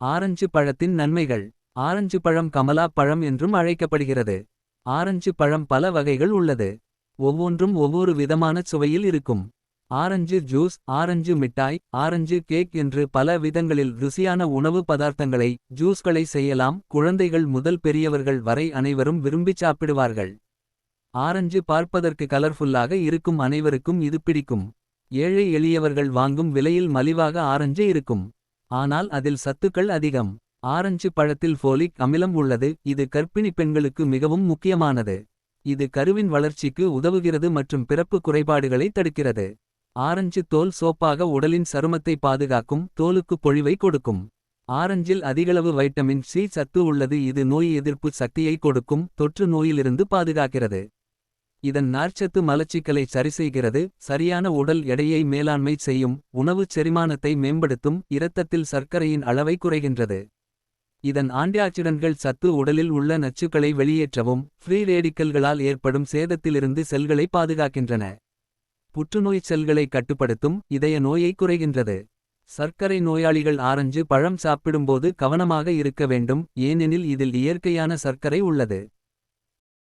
Orange பழத்தின் நன்மைகள் orange பழம் கமலா பழம் என்றும் அழைக்கப்படுகிறது. ஆரஞ்சு பழம் பல வகைகள் உள்ளது. ஒவ்வொன்றும் ஒவ்வொரு விதமான சுவையில் இருக்கும். ஆரஞ்சு ஜூஸ் ஆரஞ்சு மிட்டாய் ஆரஞ்சு கேக் என்று பல விதங்களில் ருசியான உணவு பதார்த்தங்களை. ஜூஸ்களை செய்யலாம் குழந்தைகள் முதல் பெரியவர்கள் வரை அனைவரும் விரும்பிச் சாப்பிடுவார்கள். ஆரஞ்சு பார்ப்பதற்கு கலர்ஃபுல்லாக இருக்கும் அனைவருக்கும் இது பிடிக்கும். ஏழை எளியவர்கள் வாங்கும் விலையில் மலிவாக ஆரஞ்சு இருக்கும். ஆனால் அதில் சத்துக்கள் அதிகம். ஆரஞ்சு பழத்தில் ஃபோலிக் அமிலம் உள்ளது இது கர்ப்பிணி பெண்களுக்கு மிகவும் முக்கியமானது. இது கருவின் வளர்ச்சிக்கு உதவுகிறது மற்றும் பிறப்பு குறைபாடுகளை தடுக்கிறது. ஆரஞ்சு தோல் சோப்பாக உடலின் சருமத்தை பாதுகாக்கும் தோலுக்கு பொழிவை கொடுக்கும். ஆரஞ்சில் அதிகளவு வைட்டமின் சி சத்து உள்ளது இது நோய் எதிர்ப்பு சக்தியை கொடுக்கும் தொற்று நோயிலிருந்து பாதுகாக்கிறது. இதன் நார்ச்சத்து மலச்சிக்கலை சரிசெய்கிறது சரியான உடல் எடையை மேலாண்மை செய்யும். உணவுச் செரிமானத்தை மேம்படுத்தும் இரத்தத்தில் சர்க்கரையின் அளவை குறைகின்றது. இதன் ஆன்டிஆக்சிடன்ட்கள் சத்து உடலில் உள்ள நச்சுக்களை வெளியேற்றவும். ஃப்ரீ ரேடிக்கல்களால் ஏற்படும் சேதத்திலிருந்து செல்களை பாதுகாக்கின்றன. புற்றுநோய் செல்களை கட்டுப்படுத்தும் இதய நோயை குறைகின்றது. சர்க்கரை நோயாளிகள் ஆரஞ்சு பழம் சாப்பிடும்போது கவனமாக இருக்க வேண்டும். ஏனெனில் இதில் இயற்கையான சர்க்கரை உள்ளது.